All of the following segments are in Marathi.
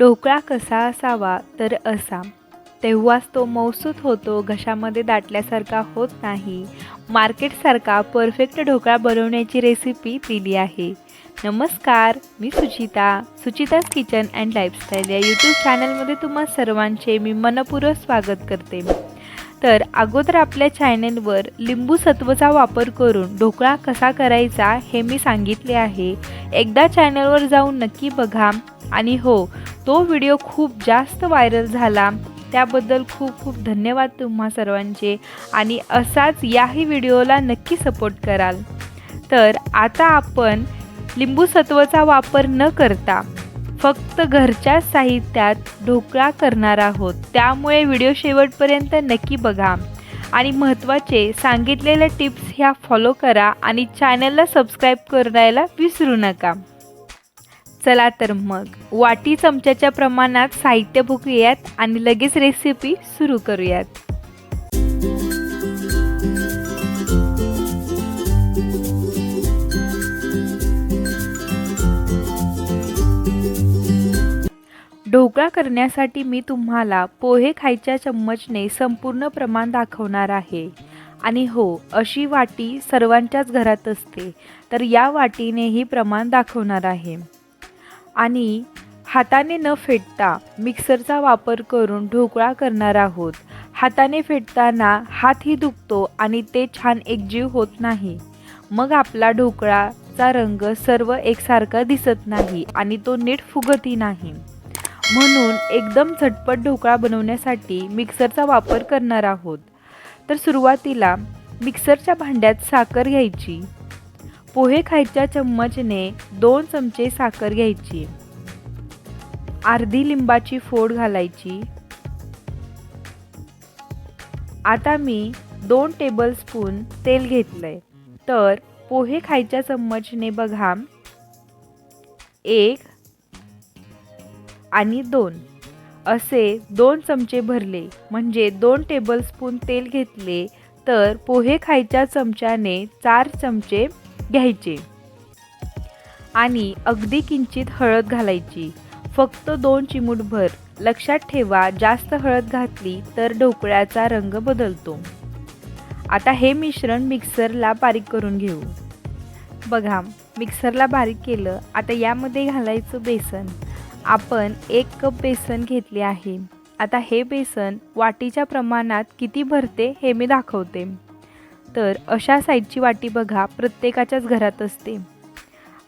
ढोकळा कसा असावा तर असा. तेव्हाच तो मौसूत होतो घशामध्ये दाटल्यासारखा होत नाही. मार्केटसारखा परफेक्ट ढोकळा बनवण्याची रेसिपी दिली आहे. नमस्कार मी Suchita Suchita's kitchen and lifestyle या यूट्यूब चॅनलमध्ये तुम्हा सर्वांचे मी मनपूर्वक स्वागत करते. तर अगोदर आपल्या चॅनेलवर लिंबू सत्वचा वापर करून ढोकळा कसा करायचा हे मी सांगितले आहे. एकदा चॅनलवर जाऊन नक्की बघा. आणि हो तो व्हिडिओ खूप जास्त व्हायरल झाला. त्याबद्दल खूप खूप धन्यवाद तुम्हा सर्वांचे आणि असाच याही व्हिडिओला नक्की सपोर्ट कराल. तर आता आपण लिंबूसत्वचा वापर न करता फक्त घरच्या साहित्यात ढोकळा करणार आहोत. त्यामुळे व्हिडिओ शेवटपर्यंत नक्की बघा. आणि महत्त्वाचे सांगितलेल्या टिप्स ह्या फॉलो करा आणि चॅनलला सबस्क्राईब करायला विसरू नका. चला तर मग. वाटी चमच्याच्या प्रमाणात साहित्य भुकूयात आणि लगेच रेसिपी सुरू करूयात. ढोकळा करण्यासाठी मी तुम्हाला पोहे खायच्या चम्मचने संपूर्ण प्रमाण दाखवणार आहे. आणि हो अशी वाटी सर्वांच्याच घरात असते. तर या वाटीनेही प्रमाण दाखवणार आहे. आणि हाताने न फेटता मिक्सरचा वापर करून ढोकळा करणार आहोत. हाताने फेटताना हातही दुखतो आणि ते छान एकजीव होत नाही. मग आपला ढोकळाचा रंग सर्व एकसारखा दिसत नाही आणि तो नीट फुगतही नाही. म्हणून एकदम झटपट ढोकळा बनवण्यासाठी मिक्सरचा वापर करणार आहोत. तर सुरुवातीला मिक्सरच्या भांड्यात साखर घ्यायची. पोहे खायच्या चम्मचने दोन चमचे साखर घ्यायची. अर्धी लिंबाची फोड घालायची. आता मी दोन टेबलस्पून तेल घेतलंय. तर पोहे खायच्या चम्मचने बघा. एक आणि दोन. असे दोन चमचे भरले. म्हणजे दोन टेबलस्पून तेल घेतले. तर पोहे खायच्या चमच्याने चार चमचे घ्यायचे. आणि अगदी किंचित हळद घालायची. फक्त दोन चिमूटभर. लक्षात ठेवा जास्त हळद घातली तर ढोकळ्याचा रंग बदलतो. आता हे मिश्रण मिक्सरला बारीक करून घेऊ. बघा मिक्सरला बारीक केलं आता यामध्ये घालायचं बेसन. आपण एक कप बेसन घेतले आहे. आता हे बेसन वाटीच्या प्रमाणात किती भरते हे मी दाखवते. तर अशा साईजची वाटी बघा प्रत्येकाच्याच घरात असते.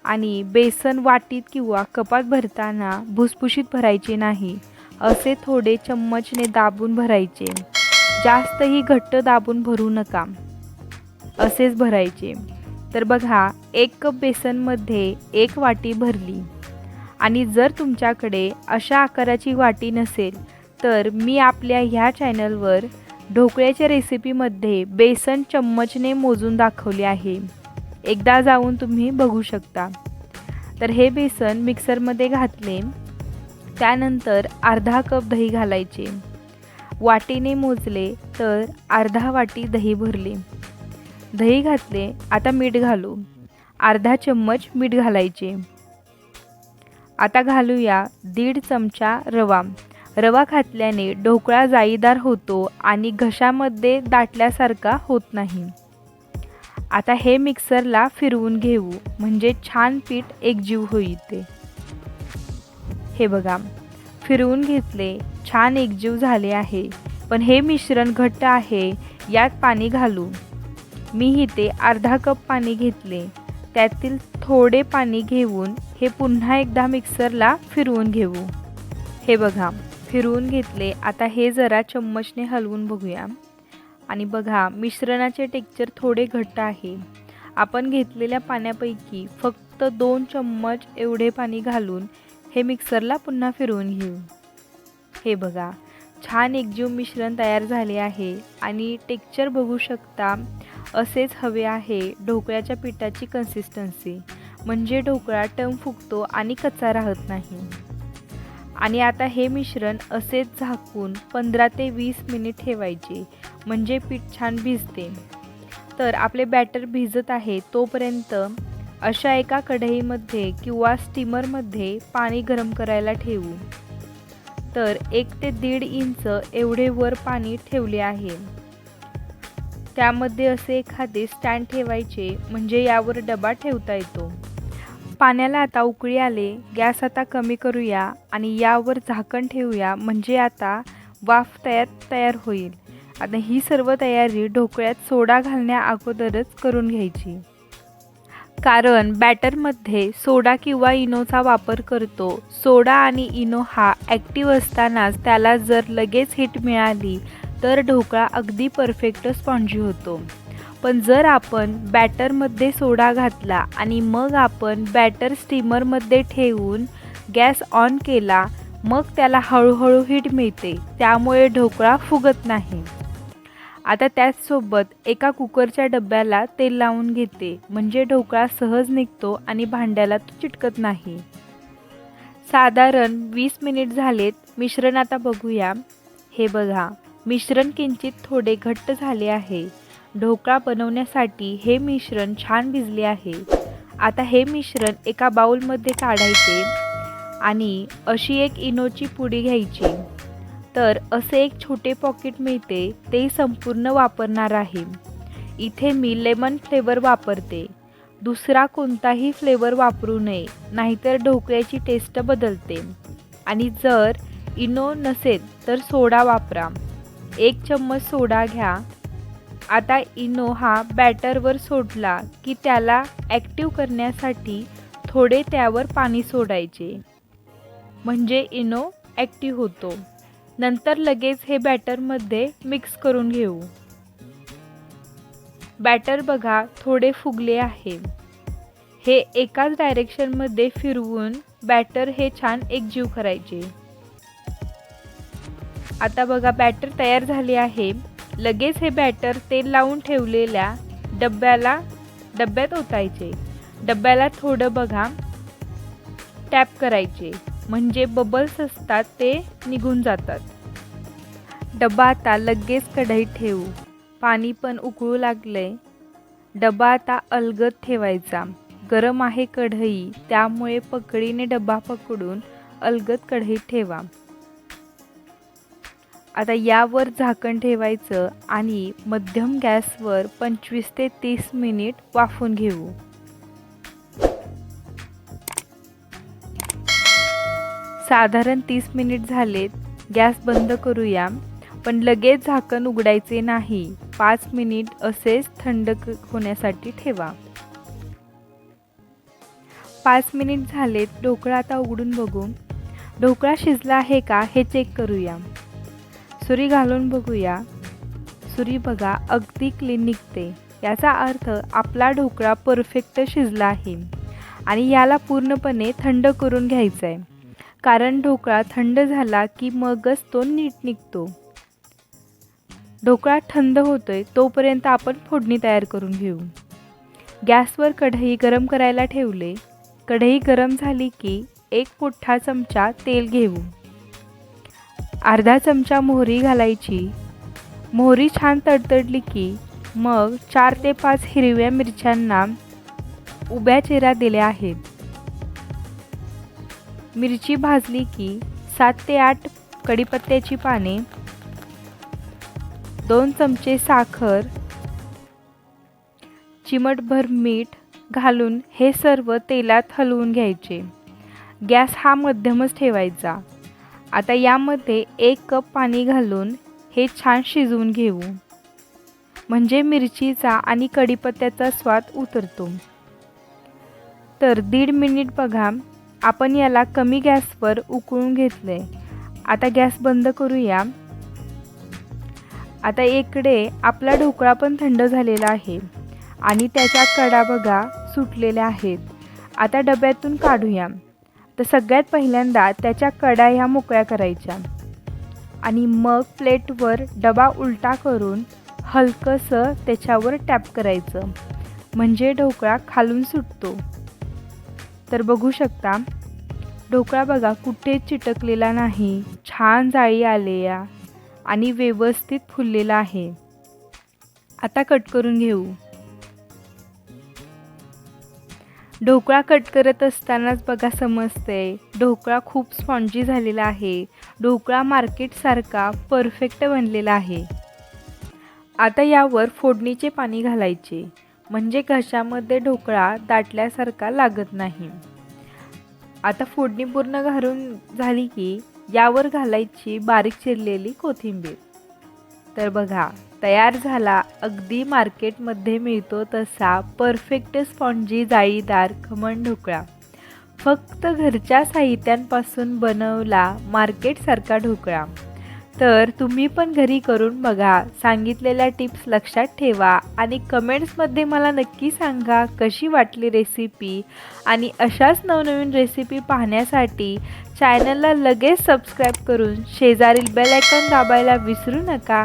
आणि बेसन वाटीत किंवा कपात भरताना भुसभुशीत भरायचे नाही असे थोडे चम्मचने दाबून भरायचे. जास्तही घट्ट दाबून भरू नका. असेच भरायचे. तर बघा एक कप बेसनमध्ये एक वाटी भरली. आणि जर तुमच्याकडे अशा आकाराची वाटी नसेल तर मी आपल्या ह्या चॅनलवर ढोकळ्याच्या रेसिपीमध्ये बेसन चम्मचने मोजून दाखवले आहे. एकदा जाऊन तुम्ही बघू शकता. तर हे बेसन मिक्सरमध्ये घातले. त्यानंतर अर्धा कप दही घालायचे. वाटीने मोजले तर अर्धा वाटी दही भरले. दही घातले आता मीठ घालू. अर्धा चम्मच मीठ घालायचे. आता घालूया दीड चमचा रवा. रवा घातल्याने ढोकळा जाळीदार होतो आणि घशामध्ये दाटल्यासारखा होत नाही. आता हे मिक्सरला फिरवून घेऊ म्हणजे छान पीठ एकजीव होईल ते. हे बघा फिरवून घेतले छान एकजीव झाले आहे. पण हे मिश्रण घट्ट आहे यात पाणी घालू मी इथे अर्धा कप पाणी घेतले त्यातील थोडे पाणी घेऊन हे पुन्हा एकदा मिक्सरला फिरवून घेऊ. हे बघा फिरवून घेतले. आता हे जरा चम्मचने हलवून बघूया. आणि बघा मिश्रणाचे टेक्चर थोडे घट्ट आहे. आपण घेतलेल्या पाण्यापैकी फक्त दोन चम्मच एवढे पाणी घालून हे मिक्सरला पुन्हा फिरवून घेऊ. हे बघा छान एकजीव मिश्रण तयार झाले आहे. आणि टेक्चर बघू शकता असेच हवे आहे ढोकळ्याच्या पिठाची कन्सिस्टन्सी म्हणजे ढोकळा टम फुगतो आणि कच्चा राहत नाही. आणि आता हे मिश्रण असेच झाकून पंधरा ते वीस मिनिट ठेवायचे म्हणजे पीठ छान भिजते. तर आपले बॅटर भिजत आहे तोपर्यंत अशा एका कढईमध्ये किंवा स्टीमरमध्ये पाणी गरम करायला ठेवू. तर एक ते दीड इंच एवढे वर पाणी ठेवले आहे. त्यामध्ये असे एखादे स्टँड ठेवायचे म्हणजे यावर डबा ठेवता येतो. पाण्याला आता उकळी आले गॅस आता कमी करूया आणि यावर झाकण ठेवूया म्हणजे आता वाफ तयार तयार होईल. आता ही सर्व तयारी ढोकळ्यात सोडा घालण्या अगोदरच करून घ्यायची. कारण बॅटरमध्ये सोडा किंवा इनोचा वापर करतो. सोडा आणि इनो हा ॲक्टिव्ह असतानाच त्याला जर लगेच हिट मिळाली तर ढोकळा अगदी परफेक्ट स्पॉन्जी होतो. पण जर आपण बॅटरमध्ये सोडा घातला आणि मग आपण बॅटर स्टीमरमध्ये ठेवून गॅस ऑन केला मग त्याला हळूहळू हीट मिळते. त्यामुळे ढोकळा फुगत नाही. आता त्याचसोबत एका कुकरच्या डब्याला तेल लावून घेते. म्हणजे ढोकळा सहज निघतो आणि भांड्याला तो चिटकत नाही. साधारण वीस मिनिट झालेत. मिश्रण आता बघूया. हे बघा. मिश्रण किंचित थोडे घट्ट झाले आहे. ढोकळा बनवण्यासाठी हे मिश्रण छान भिजले आहे. आता हे मिश्रण एका बाऊलमध्ये काढायचे आणि अशी एक इनोची पुडी घ्यायची. तर असे एक छोटे पॉकेट मिळते ते संपूर्ण वापरणार आहे. इथे मी लेमन फ्लेवर वापरते. दुसरा कोणताही फ्लेवर वापरू नये नाहीतर ढोकळ्याची टेस्ट बदलते. आणि जर इनो नसेल तर सोडा वापरा. एक चम्मच सोडा घ्या. आता इनो हा बॅटरवर सोडला की त्याला ॲक्टिव्ह करण्यासाठी थोडे त्यावर पाणी सोडायचे. म्हणजे इनो ॲक्टिव्ह होतो. नंतर लगेच हे बॅटरमध्ये मिक्स करून घेऊ. बॅटर बघा थोडे फुगले आहे. हे एकाच डायरेक्शनमध्ये फिरवून बॅटर हे छान एकजीव करायचे. आता बघा बॅटर तयार झाले आहे. लगेच हे बॅटर तेल लावून ठेवलेल्या डब्याला डब्यात ओतायचे. डब्याला थोडं बघा. टॅप करायचे. म्हणजे बबल्स असतात ते निघून जातात. डबा आता लगेच कढईत ठेवू. पाणी पण उकळू लागले डबा आता अलगद ठेवायचा. गरम आहे कढई. त्यामुळे पकडीने डबा पकडून अलगद कढईत ठेवा. आता यावर झाकण ठेवायचं आणि मध्यम गॅसवर पंचवीस ते तीस मिनिट वाफून घेऊ. साधारण तीस मिनिट झालेत. गॅस बंद करूया. पण लगेच झाकण उघडायचे नाही. पाच मिनिट असेच थंड होण्यासाठी ठेवा. पाच मिनिट झालेत. ढोकळा आता उघडून बघू. ढोकळा शिजला आहे का हे चेक करूया. सुरी घालून बघूया. सुरी बघा अगदी क्लीन निघते. याचा अर्थ आपला ढोकळा परफेक्ट शिजला आहे. आणि याला पूर्णपणे थंड करून घ्यायचं आहे कारण ढोकळा थंड झाला की मगच तो नीट निघतो. ढोकळा थंड होतोय तोपर्यंत आपण फोडणी तयार करून घेऊ. गॅसवर कढई गरम करायला ठेवले. कढई गरम झाली की एक मोठा चमचा तेल घेऊ. अर्धा चमचा मोहरी घालायची. मोहरी छान तडतडली की मग चार ते पाच हिरव्या मिरच्यांना उभ्या चिरा दिल्या आहेत. मिरची भाजली की सात ते आठ कढीपत्त्याची पाने दोन चमचे साखर चिमटभर मीठ घालून हे सर्व तेलात हलवून घ्यायचे. गॅस हा मध्यमच ठेवायचा. आता यामध्ये एक कप पाणी घालून हे छान शिजवून घेऊ. म्हणजे मिरचीचा आणि कढीपत्त्याचा स्वाद उतरतो. तर दीड मिनिट बघा आपण याला कमी गॅसवर उकळून घेतले आता गॅस बंद करूया. आता इकडे आपला ढोकळा पण थंड झालेला आहे आणि त्याच्या कडा बघा सुटलेल्या आहेत. आता डब्यातून काढूया. तर सगळ्यात पहिल्यांदा त्याच्या कडा ह्या मोकळ्या करायच्या. आणि मग प्लेटवर डबा उलटा करून हलकंसं त्याच्यावर टॅप करायचं. म्हणजे ढोकळा खालून सुटतो. तर बघू शकता ढोकळा बघा कुठेच चिटकलेला नाही. छान जाळी आले या आणि व्यवस्थित फुललेला आहे. आता कट करून घेऊ. ढोकळा कट करत असतानाच बघा समजतंय. ढोकळा खूप स्पॉन्जी झालेला आहे. ढोकळा मार्केटसारखा परफेक्ट बनलेला आहे. आता यावर फोडणीचे पाणी घालायचे. म्हणजे घशामध्ये ढोकळा दाटल्यासारखा लागत नाही. आता फोडणी पूर्ण घालून झाली की यावर घालायची बारीक चिरलेली कोथिंबीर. तर बघा तयार झाला. अगदी मार्केटमध्ये मिळतो तसा परफेक्ट स्पॉन्जी जाळीदार खमण ढोकळा फक्त घरच्या साहित्यांपासून बनवला मार्केटसारखा ढोकळा. तर तुम्ही पण घरी करून बघा. सांगितलेल्या टिप्स लक्षात ठेवा आणि कमेंट्समध्ये मला नक्की सांगा कशी वाटली रेसिपी. आणि अशाच नवनवीन रेसिपी पाहण्यासाठी चॅनलला लगेच सबस्क्राईब करून शेजारील बेल आयकॉन दाबायला विसरू नका.